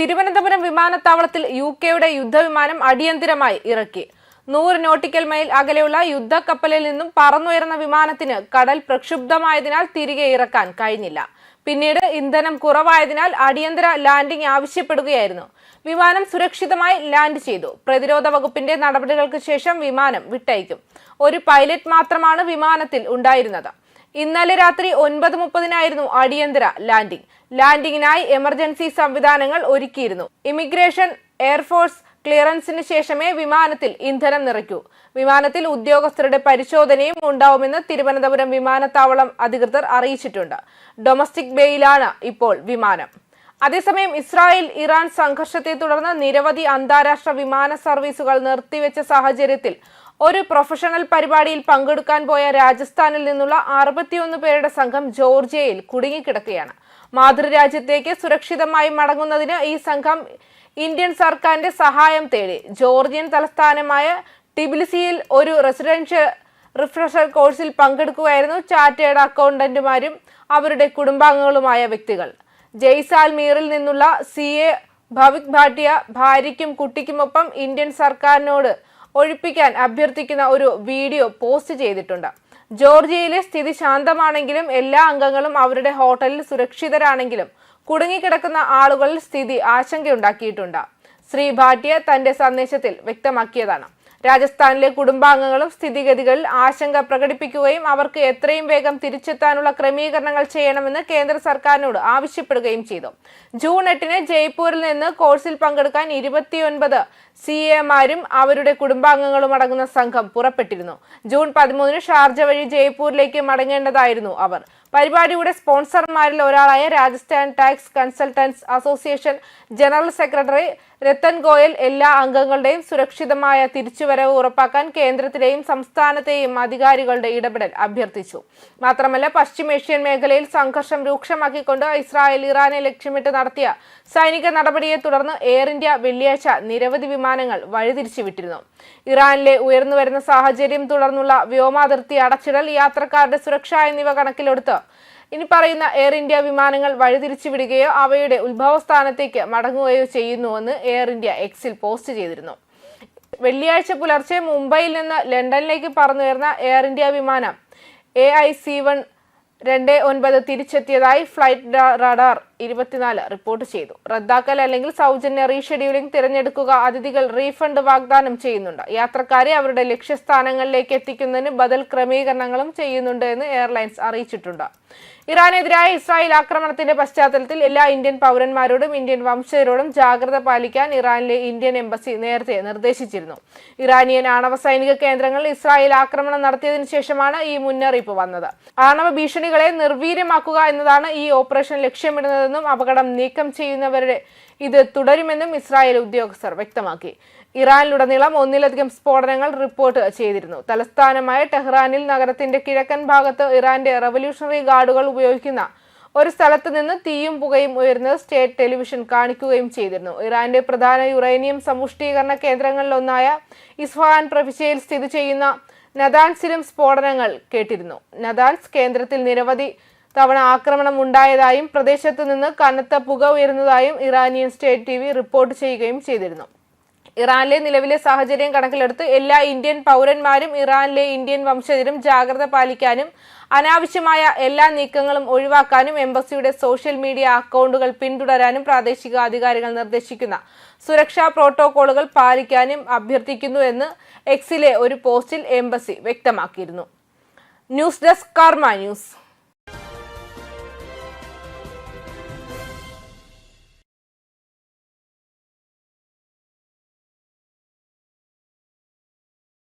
തിരുവനന്തപുരം വിമാനത്താവളത്തിൽ യു കെയുടെ യുദ്ധവിമാനം അടിയന്തിരമായി ഇറക്കി. നൂറ് നോട്ടിക്കൽ മൈൽ അകലെയുള്ള യുദ്ധക്കപ്പലിൽ നിന്നും പറന്നുയർന്ന വിമാനത്തിന് കടൽ പ്രക്ഷുബ്ധമായതിനാൽ തിരികെ ഇറക്കാൻ കഴിഞ്ഞില്ല. പിന്നീട് ഇന്ധനം കുറവായതിനാൽ അടിയന്തര ലാൻഡിംഗ് ആവശ്യപ്പെടുകയായിരുന്നു. വിമാനം സുരക്ഷിതമായി ലാൻഡ് ചെയ്തു. പ്രതിരോധ വകുപ്പിന്റെ നടപടികൾക്ക് ശേഷം വിമാനം വിട്ടയക്കും. ഒരു പൈലറ്റ് മാത്രമാണ് വിമാനത്തിൽ ഉണ്ടായിരുന്നത്. ഇന്നലെ രാത്രി ഒൻപത് മുപ്പതിനായിരുന്നു അടിയന്തര ലാൻഡിംഗ്. ലാൻഡിങ്ങിനായി എമർജൻസി സംവിധാനങ്ങൾ ഒരുക്കിയിരുന്നു. ഇമിഗ്രേഷൻ എയർഫോഴ്സ് ക്ലിയറൻസിന് ശേഷമേ വിമാനത്തിൽ ഇന്ധനം നിറയ്ക്കൂ. വിമാനത്തിൽ ഉദ്യോഗസ്ഥരുടെ പരിശോധനയും ഉണ്ടാവുമെന്ന് തിരുവനന്തപുരം വിമാനത്താവളം അധികൃതർ അറിയിച്ചിട്ടുണ്ട്. ഡൊമസ്റ്റിക് ബേയിലാണ് ഇപ്പോൾ വിമാനം. അതേസമയം ഇസ്രായേൽ ഇറാൻ സംഘർഷത്തെ തുടർന്ന് നിരവധി അന്താരാഷ്ട്ര വിമാന സർവീസുകൾ നിർത്തിവെച്ച സാഹചര്യത്തിൽ ഒരു പ്രൊഫഷണൽ പരിപാടിയിൽ പങ്കെടുക്കാൻ പോയ രാജസ്ഥാനിൽ നിന്നുള്ള അറുപത്തിയൊന്ന് പേരുടെ സംഘം ജോർജിയയിൽ കുടുങ്ങിക്കിടക്കുകയാണ്. മാതൃരാജ്യത്തേക്ക് സുരക്ഷിതമായി മടങ്ങുന്നതിന് ഈ സംഘം ഇന്ത്യൻ സർക്കാരിന്റെ സഹായം തേടി ജോർജിയൻ തലസ്ഥാനമായ ടിബിലിസിയിൽ ഒരു റെസിഡൻഷ്യൽ റിഫ്രഷർ കോഴ്സിൽ പങ്കെടുക്കുകയായിരുന്നു ചാർട്ടേഡ് അക്കൗണ്ടന്റുമാരും അവരുടെ കുടുംബാംഗങ്ങളുമായ വ്യക്തികൾ. ജയ്സാൽമീറിൽ നിന്നുള്ള സി. എ. ഭവിക് ഭാട്ടിയ ഭാര്യയ്ക്കും കുട്ടിക്കുമൊപ്പം ഇന്ത്യൻ സർക്കാരിനോട് ഒഴിപ്പിക്കാൻ അഭ്യർത്ഥിക്കുന്ന ഒരു വീഡിയോ പോസ്റ്റ് ചെയ്തിട്ടുണ്ട്. ജോർജിയയിലെ സ്ഥിതി ശാന്തമാണെങ്കിലും എല്ലാ അംഗങ്ങളും അവരുടെ ഹോട്ടലിൽ സുരക്ഷിതരാണെങ്കിലും കുടുങ്ങിക്കിടക്കുന്ന ആളുകളിൽ സ്ഥിതി ആശങ്കയുണ്ടാക്കിയിട്ടുണ്ട്. ശ്രീ ഭാട്ടിയ തന്റെ സന്ദേശത്തിൽ വ്യക്തമാക്കിയതാണ്. രാജസ്ഥാനിലെ കുടുംബാംഗങ്ങളും സ്ഥിതിഗതികളിൽ ആശങ്ക പ്രകടിപ്പിക്കുകയും അവർക്ക് എത്രയും വേഗം തിരിച്ചെത്താനുള്ള ക്രമീകരണങ്ങൾ ചെയ്യണമെന്ന് കേന്ദ്ര സർക്കാരിനോട് ആവശ്യപ്പെടുകയും ചെയ്തു. ജൂൺ എട്ടിന് ജയ്പൂരിൽ നിന്ന് കോഴ്സിൽ പങ്കെടുക്കാൻ ഇരുപത്തിയൊൻപത് സി എമാരും അവരുടെ കുടുംബാംഗങ്ങളും അടങ്ങുന്ന സംഘം പുറപ്പെട്ടിരുന്നു. ജൂൺ പതിമൂന്നിന് ഷാർജ വഴി ജയ്പൂരിലേക്ക് മടങ്ങേണ്ടതായിരുന്നു അവർ. പരിപാടിയുടെ സ്പോൺസർമാരിൽ ഒരാളായ Rajasthan tax consultants association general secretary Ratan Goyal എല്ലാ അംഗങ്ങളുടെയും സുരക്ഷിതമായ തിരിച്ചുവരവ് ഉറപ്പാക്കാൻ കേന്ദ്രത്തിലെയും സംസ്ഥാനത്തെയും അധികാരികളുടെ ഇടപെടൽ അഭ്യർത്ഥിച്ചു. മാത്രമല്ല പശ്ചിമേഷ്യൻ മേഖലയിൽ സംഘർഷം രൂക്ഷമാക്കിക്കൊണ്ട് ഇസ്രായേൽ ഇറാനെ ലക്ഷ്യമിട്ട് നടത്തിയ സൈനിക നടപടിയെ തുടർന്ന് എയർ ഇന്ത്യ വെള്ളിയാഴ്ച നിരവധി വിമാനങ്ങൾ വഴിതിരിച്ചുവിട്ടിരുന്നു. ഇറാനിലെ ഉയർന്നുവരുന്ന സാഹചര്യം തുടർന്നുള്ള വ്യോമാതിർത്തി അടച്ചിടൽ യാത്രക്കാരുടെ സുരക്ഷ എന്നിവ കണക്കിലെടുത്ത് ഇനി പറയുന്ന എയർ ഇന്ത്യ വിമാനങ്ങൾ വഴിതിരിച്ചു വിടുകയോ അവയുടെ ഉത്ഭവസ്ഥാനത്തേക്ക് മടങ്ങുകയോ ചെയ്യുന്നുവെന്ന് എയർ ഇന്ത്യ എക്സിൽ പോസ്റ്റ് ചെയ്തിരുന്നു. വെള്ളിയാഴ്ച പുലർച്ചെ മുംബൈയിൽ നിന്ന് ലണ്ടനിലേക്ക് പറന്നുയർന്ന എയർ ഇന്ത്യ വിമാനം എ ഐ സി വൺ രണ്ട് ഒൻപത് തിരിച്ചെത്തിയതായി ഫ്ലൈറ്റ് റഡാർ ഇരുപത്തിനാല് റിപ്പോർട്ട് ചെയ്തു. റദ്ദാക്കൽ അല്ലെങ്കിൽ സൗജന്യ റീഷെഡ്യൂളിംഗ് തിരഞ്ഞെടുക്കുക അതിഥികൾ റീഫണ്ട് വാഗ്ദാനം ചെയ്യുന്നുണ്ട്. യാത്രക്കാരെ അവരുടെ ലക്ഷ്യസ്ഥാനങ്ങളിലേക്ക് എത്തിക്കുന്നതിന് ബദൽ ക്രമീകരണങ്ങളും ചെയ്യുന്നുണ്ട് എന്ന് എയർലൈൻസ് അറിയിച്ചിട്ടുണ്ട്. ഇറാനെതിരായ ഇസ്രായേൽ ആക്രമണത്തിന്റെ പശ്ചാത്തലത്തിൽ എല്ലാ ഇന്ത്യൻ പൗരന്മാരോടും ഇന്ത്യൻ വംശജരോടും ജാഗ്രത പാലിക്കാൻ ഇറാനിലെ ഇന്ത്യൻ എംബസി നേരത്തെ നിർദ്ദേശിച്ചിരുന്നു. ഇറാനിയൻ ആണവ സൈനിക കേന്ദ്രങ്ങളിൽ ഇസ്രായേൽ ആക്രമണം നടത്തിയതിനു ശേഷമാണ് ഈ മുന്നറിയിപ്പ് വന്നത്. ആണവ ഭീഷണികളെ നിർവീര്യമാക്കുക എന്നതാണ് ഈ ഓപ്പറേഷൻ ലക്ഷ്യമിടുന്നതെന്നും അപകടം നീക്കം ചെയ്യുന്നവരുടെ ഇത് തുടരുമെന്നും ഇസ്രായേൽ ഉദ്യോഗസ്ഥർ വ്യക്തമാക്കി. ഇറാനിലുടനീളം ഒന്നിലധികം സ്ഫോടനങ്ങൾ റിപ്പോർട്ട് ചെയ്തിരുന്നു. തലസ്ഥാനമായ ടെഹ്റാനിൽ നഗരത്തിന്റെ കിഴക്കൻ ഭാഗത്ത് ഇറാന്റെ റവല്യൂഷണറി ഗാർഡുകൾ ഉപയോഗിക്കുന്ന ഒരു സ്ഥലത്ത് നിന്ന് തീയും പുകയും ഉയർന്നത് സ്റ്റേറ്റ് ടെലിവിഷൻ കാണിക്കുകയും ചെയ്തിരുന്നു. ഇറാന്റെ പ്രധാന യുറേനിയം സമ്പുഷ്ടീകരണ കേന്ദ്രങ്ങളിലൊന്നായ ഇസ്ഫഹാൻ പ്രവിശ്യയിൽ സ്ഥിതി ചെയ്യുന്ന നദാൻസിലും സ്ഫോടനങ്ങൾ കേട്ടിരുന്നു. നദാൻസ് കേന്ദ്രത്തിൽ നിരവധി തവണ ആക്രമണം ഉണ്ടായതായും പ്രദേശത്ത് നിന്ന് കനത്ത പുക ഉയരുന്നതായും ഇറാനിയൻ സ്റ്റേറ്റ് ടി റിപ്പോർട്ട് ചെയ്യുകയും ചെയ്തിരുന്നു. ഇറാനിലെ നിലവിലെ സാഹചര്യം കണക്കിലെടുത്ത് എല്ലാ ഇന്ത്യൻ പൗരന്മാരും ഇറാനിലെ ഇന്ത്യൻ വംശജരും ജാഗ്രത പാലിക്കാനും അനാവശ്യമായ എല്ലാ നീക്കങ്ങളും ഒഴിവാക്കാനും എംബസിയുടെ സോഷ്യൽ മീഡിയ അക്കൗണ്ടുകൾ പിന്തുടരാനും പ്രാദേശിക അധികാരികൾ നിർദ്ദേശിക്കുന്ന സുരക്ഷാ പ്രോട്ടോകോളുകൾ പാലിക്കാനും അഭ്യർത്ഥിക്കുന്നു എന്ന് എക്സിലെ ഒരു പോസ്റ്റിൽ എംബസി വ്യക്തമാക്കിയിരുന്നു. News desk Karma news.